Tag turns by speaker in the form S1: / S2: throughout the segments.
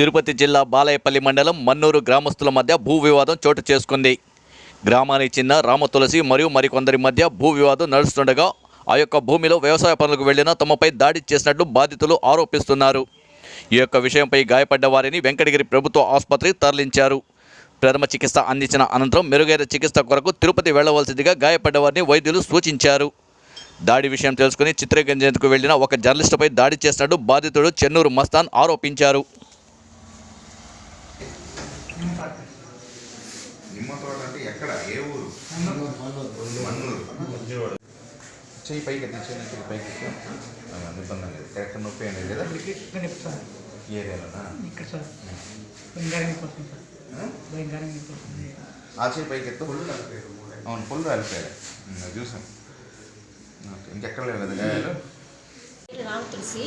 S1: Tirupati జిల్లా బాలయపల్లి మండలం మన్నూరు గ్రామస్తుల మధ్య భూ వివాదం చోటు చేసుకుంది. గ్రామానికి చెందిన రామతులసి మరియు మరికొందరి మధ్య భూ వివాదం నడుస్తుండగా ఆ యొక్క భూమిలో వ్యవసాయ పనులకు వెళ్ళిన తమపై దాడి చేసినట్లు బాధితులు ఆరోపిస్తున్నారు. ఈ యొక్క విషయంపై గాయపడ్డ వారిని వెంకటగిరి ప్రభుత్వ ఆసుపత్రికి తరలించారు. ప్రథమ చికిత్స అందించిన అనంతరం మెరుగైన చికిత్స కొరకు తిరుపతి వెళ్ళవలసిందిగా గాయపడ్డ వారిని వైద్యులు సూచించారు. దాడి విషయం తెలుసుకుని చిత్రీకరించేందుకు వెళ్ళిన ఒక జర్నలిస్టుపై దాడి చేసినట్టు బాధితుడు చెన్నూరు మస్తాన్ ఆరోపించారు.
S2: నిమ్మ తోట అంటే ఎక్కడ? ఏ ఊరు? మన్నూరు చెయ్యి పైకి చెయ్యి పైకి ఎత్తి. ఆ, ఇబ్బంది లేదు. ఎక్కడ నొప్పి అనేది లేదా? ఏరియాలోనా?
S3: ఇక్కడ సార్.
S2: ఆ? చెయ్యి పైకి ఎత్తు. అవును పుల్లు రాలిపోయాడు చూసాం. ఇంకెక్కడ లేదు గాయాలు
S4: రామ్ తులసి.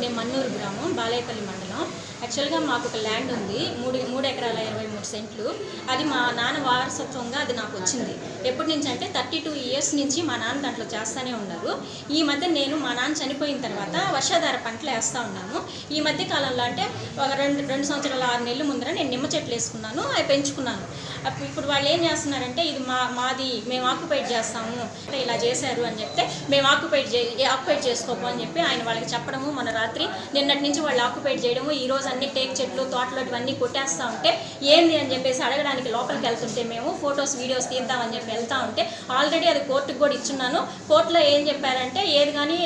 S4: నేను మన్నూరు గ్రామం బాలేపల్లి మండలం. యాక్చువల్గా మాకు ఒక ల్యాండ్ ఉంది. మూడు మూడు ఎకరాల ఇరవై మూడు సెంట్లు. అది మా నాన్న వారసత్వంగా అది నాకు వచ్చింది. ఎప్పటి నుంచి అంటే థర్టీ టూ ఇయర్స్ నుంచి మా నాన్న దాంట్లో చేస్తూనే ఉన్నారు. ఈ మధ్య నేను మా నాన్న చనిపోయిన తర్వాత వర్షాధార పంటలు వేస్తూ ఉన్నాను ఈ మధ్య కాలంలో అంటే ఒక రెండు రెండు సంవత్సరాల ఆరు నెలల ముందర నేను నిమ్మ చెట్లు వేసుకున్నాను అవి పెంచుకున్నాను. అప్పుడు ఇప్పుడు వాళ్ళు ఏం చేస్తున్నారంటే ఇది మా మాది మేము ఆక్యుపైట్ చేస్తాము ఇలా చేశారు అని చెప్తే మేము ఆక్యుపైట్ చే ఆక్యుపైట్ చేసుకోము అని చెప్పి ఆయన వాళ్ళకి చెప్పడము. మన రాత్రి నిన్నటి నుంచి వాళ్ళు ఆక్యుపైట్ చేయడము. ఈ రోజు అన్ని టేక్ చెట్లు తోటలు ఇవన్నీ కొట్టేస్తా ఉంటే ఏంది అని చెప్పేసి అడగడానికి లోపలికి వెళ్తుంటే మేము ఫొటోస్ వీడియోస్ తీద్దామని చెప్పి వెళ్తా ఉంటే ఆల్రెడీ అది కోర్టుకు కూడా ఇచ్చున్నాను. కోర్టులో ఏం చెప్పారంటే ఏది కానీ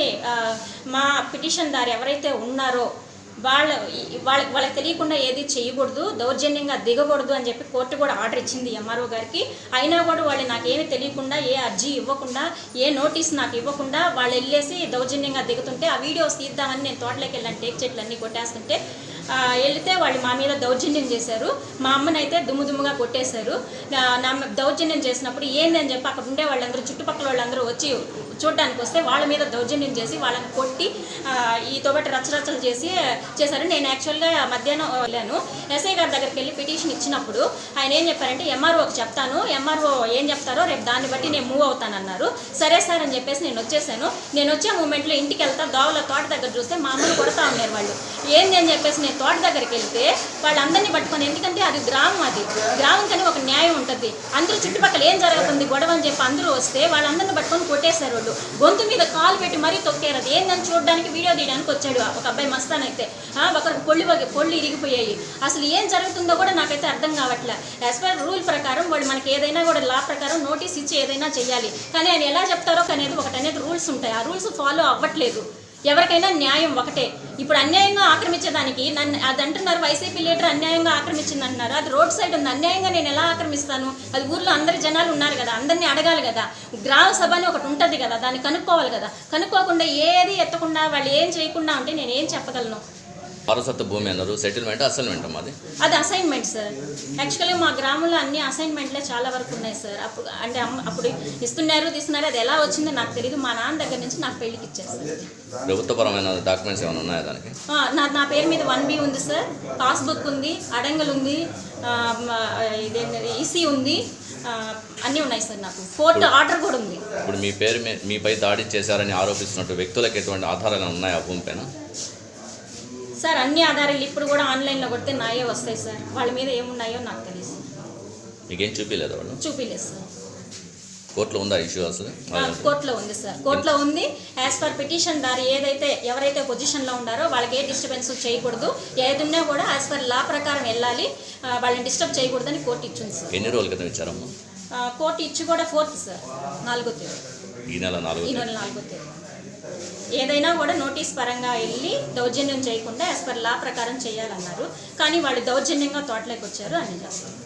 S4: మా పిటిషన్ దారు ఎవరైతే ఉన్నారో వాళ్ళ వాళ్ళకి వాళ్ళకి తెలియకుండా ఏది చేయకూడదు దౌర్జన్యంగా దిగకూడదు అని చెప్పి కోర్టు కూడా ఆర్డర్ ఇచ్చింది ఎంఆర్ఓ గారికి. అయినా కూడా వాళ్ళు నాకేమీ తెలియకుండా ఏ అర్జీ ఇవ్వకుండా ఏ నోటీస్ నాకు ఇవ్వకుండా వాళ్ళు వెళ్ళేసి దౌర్జన్యంగా దిగుతుంటే ఆ వీడియోస్ తీద్దామని నేను తోటలోకి వెళ్ళాను టేక్ చెట్లు అన్నీ కొట్టేస్తుంటే వెళితే వాళ్ళు మా మీద దౌర్జన్యం చేశారు. మా అమ్మనైతే దుమ్ము దుమ్ముగా కొట్టేశారు. నా- దౌర్జన్యం చేసినప్పుడు ఏంది అని చెప్పి అక్కడ ఉండే వాళ్ళందరూ చుట్టుపక్కల వాళ్ళందరూ వచ్చి చూడడానికి వస్తే వాళ్ళ మీద దౌర్జన్యం చేసి వాళ్ళని కొట్టి ఈ తోబట్టి రచ్చరచ్చలు చేసి చేశారు. నేను యాక్చువల్గా మధ్యాహ్నం వెళ్ళాను. ఎస్ఐ గారి దగ్గరికి వెళ్ళి పిటిషన్ ఇచ్చినప్పుడు ఆయన ఏం చెప్పారంటే ఎంఆర్ఓకి చెప్తాను. ఎంఆర్ఓ ఏం చెప్తారో రేపు దాన్ని బట్టి నేను మూవ్ అవుతానన్నారు. సరే సార్ అని చెప్పేసి నేను వచ్చేసాను. నేను వచ్చే మూమెంట్లో ఇంటికి వెళ్తా దోవల తోట దగ్గర చూస్తే మా అమ్మని కొడతా ఉన్నారు వాళ్ళు. ఏంది అని చెప్పేసి నేను తోట దగ్గరికి వెళ్తే వాళ్ళందరినీ పట్టుకొని ఎందుకంటే అది గ్రామం అది. గ్రామం కానీ ఒక న్యాయం ఉంటుంది. అందరూ చుట్టుపక్కల ఏం జరుగుతుంది? గొడవ అని చెప్పి అందరూ వస్తే వాళ్ళందరిని పట్టుకొని కొట్టేశారు వాళ్ళు. గొంతు మీద కాలు పెట్టి మరీ తొక్కారు అది ఏందని చూడడానికి వీడియో తీయడానికి వచ్చాడు ఒక అబ్బాయి మస్తాన్ అయితే ఒకరికి పొళ్ళు పొళ్ళు ఇరిగిపోయాయి. అసలు ఏం జరుగుతుందో కూడా నాకైతే అర్థం కావట్లే. యాజ్ పర్ రూల్ ప్రకారం వాళ్ళు మనకి ఏదైనా కూడా లా ప్రకారం నోటీస్ ఇచ్చి ఏదైనా చేయాలి కానీ ఆయన ఎలా చెప్తారో అనేది ఒకటి అనేది రూల్స్ ఉంటాయి. ఆ రూల్స్ ఫాలో అవ్వట్లేదు. ఎవరికైనా న్యాయం ఒకటే. ఇప్పుడు అన్యాయంగా ఆక్రమించేదానికి నన్ను అది అంటున్నారు వైసీపీ లీడర్ అన్యాయంగా ఆక్రమించింది అంటున్నారు అది రోడ్ సైడ్ ఉంది. అన్యాయంగా నేను ఎలా ఆక్రమిస్తాను? అది ఊర్లో అందరి జనాలు ఉన్నారు కదా అందరినీ అడగాలి కదా. గ్రామ సభ అని ఒకటి ఉంటుంది కదా దాన్ని కనుక్కోవాలి కదా. కనుక్కోకుండా ఏది ఎత్తకుండా వాళ్ళు ఏం చేయకుండా ఉంటే నేను ఏం చెప్పగలను?
S5: వారసత్వ భూమి అన్నారు. సెటిల్మెంట్ అసైన్మెంట్ మాది
S4: అది? అసైన్మెంట్ సార్ యాక్చువల్లీ మా గ్రామంలో అన్ని అసైన్మెంట్లే చాలా వరకు ఉన్నాయి సార్ అప్పుడు అంటే అమ్మ అప్పుడు ఇస్తున్నారు తీస్తున్నారు అది ఎలా వచ్చిందో నాకు తెలియదు మా నాన్న దగ్గర నుంచి నాకు పెళ్ళికి ఇచ్చేస్తారు
S5: ప్రభుత్వపరమైన డాక్యుమెంట్స్ ఏమైనా ఉన్నాయా దానికి?
S4: నా నా పేరు మీద వన్ బి ఉంది సార్ పాస్బుక్ ఉంది అడంగల్ ఉంది ఇదేంటి ఈసీ ఉంది ఆ, అన్నీ ఉన్నాయి సార్ నాకు. కోర్టు ఆర్డర్ కూడా ఉంది.
S5: ఇప్పుడు మీ పేరు మీ- మీపై దాడి చేశారని ఆరోపిస్తున్నట్టు వ్యక్తులకు ఎటువంటి ఆధారాలు ఉన్నాయా ఆ భూమి పైన
S4: సార్ అన్ని ఆధారాలు ఇప్పుడు కూడా ఆన్లైన్లో కొడితే నాయే వస్తాయి సార్. వాళ్ళ మీద ఏమున్నాయో నాకు తెలియదు.
S5: మీకేం చూపించలేదు వాళ్ళు?
S4: చూపిలేదు సార్.
S5: కోర్టులో ఉందా ఇష్యూ అసలు?
S4: కోర్టులో ఉంది సార్. కోర్టులో ఉంది. యాజ్ పర్ పిటిషన్ దారి ఏదైతే ఎవరైతే పొజిషన్లో ఉండారో వాళ్ళకి ఏ డిస్టర్బెన్స్ చేయకూడదు. ఏదున్నా కూడా యాజ్ పర్ లా ప్రకారం వెళ్ళాలి. వాళ్ళని డిస్టర్బ్ చేయకూడదని కోర్టు ఇచ్చింది సార్.
S5: ఎన్ని రోజుల క్రితం ఇచ్చారమ్మా?
S4: కోర్టు ఇచ్చి కూడా ఫోర్త్ సార్. నాలుగో తేదీ.
S5: ఈ నెల నాలుగు
S4: ఈ నెల నాలుగో తేదీ. ఏదైనా కూడా నోటీస్ పరంగా వెళ్ళి దౌర్జన్యం చేయకుండా యాజ్ పర్ లా ప్రకారం చేయాలన్నారు. కానీ వాళ్ళు దౌర్జన్యంగా తోటలోకి వచ్చారు అని చేస్తారు